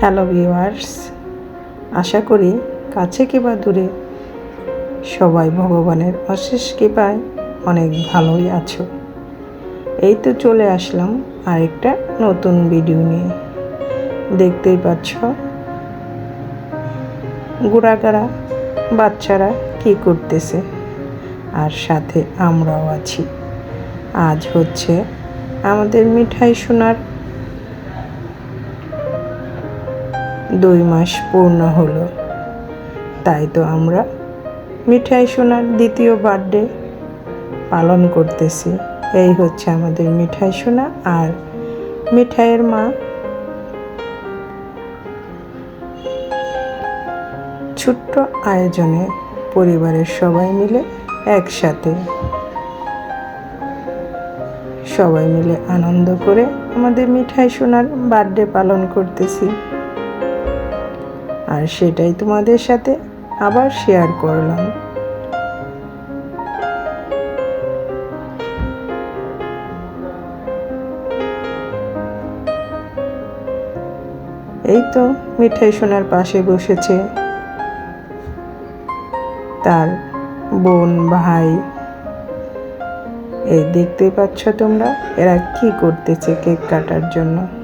Hello viewers, আশা করি কাছে কিংবা দূরে সবাই ভগবানের অশেষ কৃপায় অনেক ভালোই আছো। এই তো চলে আসলাম আরেকটা নতুন ভিডিও নিয়ে। দেখতেই পাচ্ছ গুড়াগাড়া বাচ্চারা কি করতেছে আর সাথে আমরাও আছি। আজ হচ্ছে আমাদের মিঠাই সোনার দুই মাস পূর্ণ হলো। তাই তো আমরা মিঠাই সোনার দ্বিতীয় বার্থডে পালন করতেছি। এই হচ্ছে আমাদের মিঠাই সোনা আর মিঠাইয়ের মা। ছোট্ট আয়োজনে পরিবারের সবাই মিলে একসাথে সবাই মিলে আনন্দ করে আমাদের মিঠাই সোনার বার্থডে পালন করতেছি। আর সেটাই তোমাদের সাথে আবার শেয়ার করলাম। এই তো মিঠাই সোনার পাশে বসেছে। তার বোন, ভাই, এই দেখতেই পাচ্ছ তোমরা, এরা কি করতেছে কেক কাটার জন্য?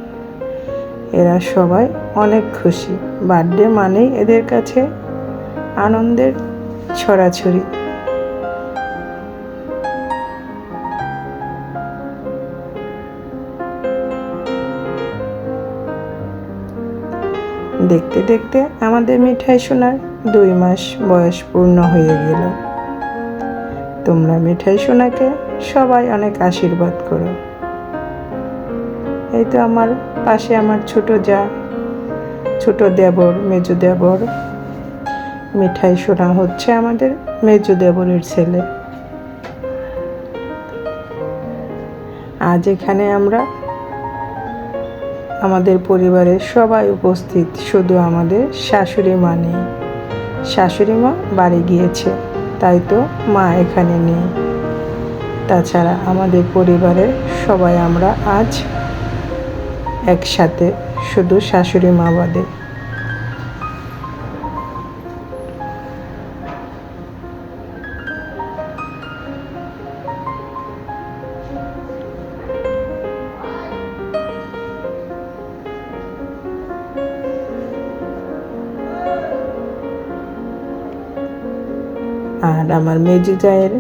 এরা সবাই অনেক খুশি। বার্থডে মানেই এদের কাছে আনন্দের ছড়াছড়ি। দেখতে দেখতে আমাদের মিঠাই সোনার দুই মাস বয়স পূর্ণ হয়ে গেল। তোমরা মিঠাই সোনাকে সবাই অনেক আশীর্বাদ করো। এই তো আমার পাশে আমার ছোট যা, ছোট দেবর, মেজো দেবর। মিঠাই সোনা হচ্ছে আমাদের মেজো দেবরের ছেলে। আজ এখানে আমরা আমাদের পরিবারের সবাই উপস্থিত, শুধু আমাদের শাশুড়ি মা নেই। শাশুড়ি মা বাড়ি গিয়েছে, তাই তো মা এখানে নেই। তাছাড়া আমাদের পরিবারের সবাই আমরা আজ একসাথে শুধু শাশুড়ি মা বাদে। আর আমার মেজি জায়ের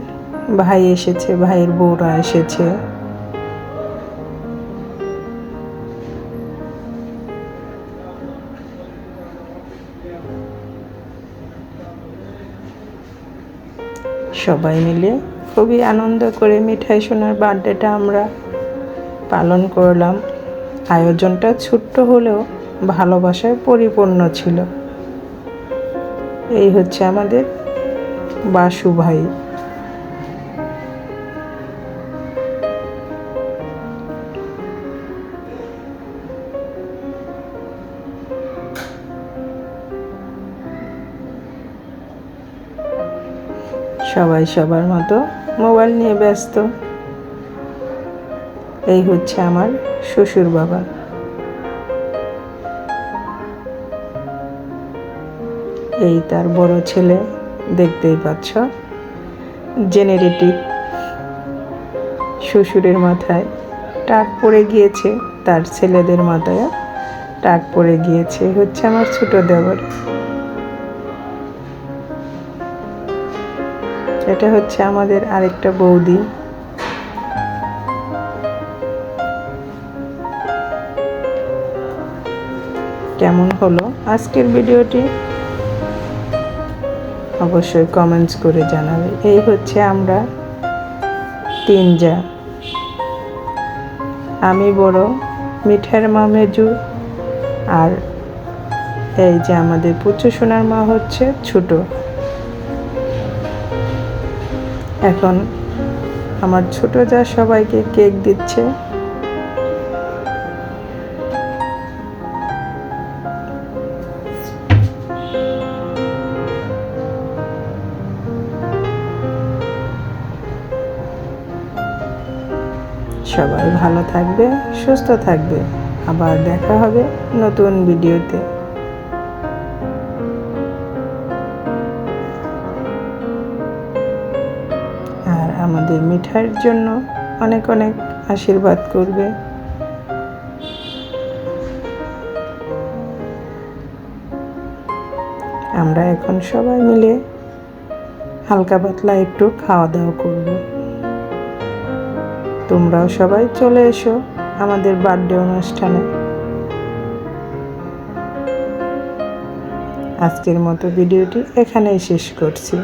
ভাই এসেছে ভাইয়ের বউরা এসেছে। সবাই মিলে খুবই আনন্দ করে মিঠাই সোনার বার্থডেটা আমরা পালন করলাম। আয়োজনটা ছোট্ট হলেও ভালোবাসায় পরিপূর্ণ ছিল। এই হচ্ছে আমাদের বাসু ভাই। সবাই সবার মতো মোবাইল নিয়ে ব্যস্ত। এই হচ্ছে আমার শ্বশুর বাবা। এই তার বড় ছেলে, দেখতেই পাচ্ছ। জেনারেটিভ। শ্বশুরের মাথায় টাক পড়ে গিয়েছে, তার ছেলেদের মাথায় টাক পড়ে গিয়েছে, হচ্ছে আমার ছোট দেবর এটা হচ্ছে আমাদের আরেকটা বৌদি। কেমন হলো আজকের ভিডিওটি? অবশ্যই কমেন্টস করে জানাবে। এই হচ্ছে আমরা তিন যা আমি বড়, মিঠার মা মেজু, আর এই যে আমাদের পুচু সোনার মা হচ্ছে ছোট। এখন আমার ছোট যা সবাইকে কেক দিচ্ছে। সবাই ভালো থাকবে, সুস্থ থাকবে। আবার দেখা হবে নতুন ভিডিওতে। আমাদের মিঠাইয়ের জন্য অনেক অনেক আশীর্বাদ করবে। আমরা এখন সবাই মিলে হালকা পাতলা একটু খাওয়া দাওয়া করব। তোমরাও সবাই চলে এসো আমাদের বার্থডে অনুষ্ঠানে। আজকের মতো ভিডিওটি এখানেই শেষ করছি।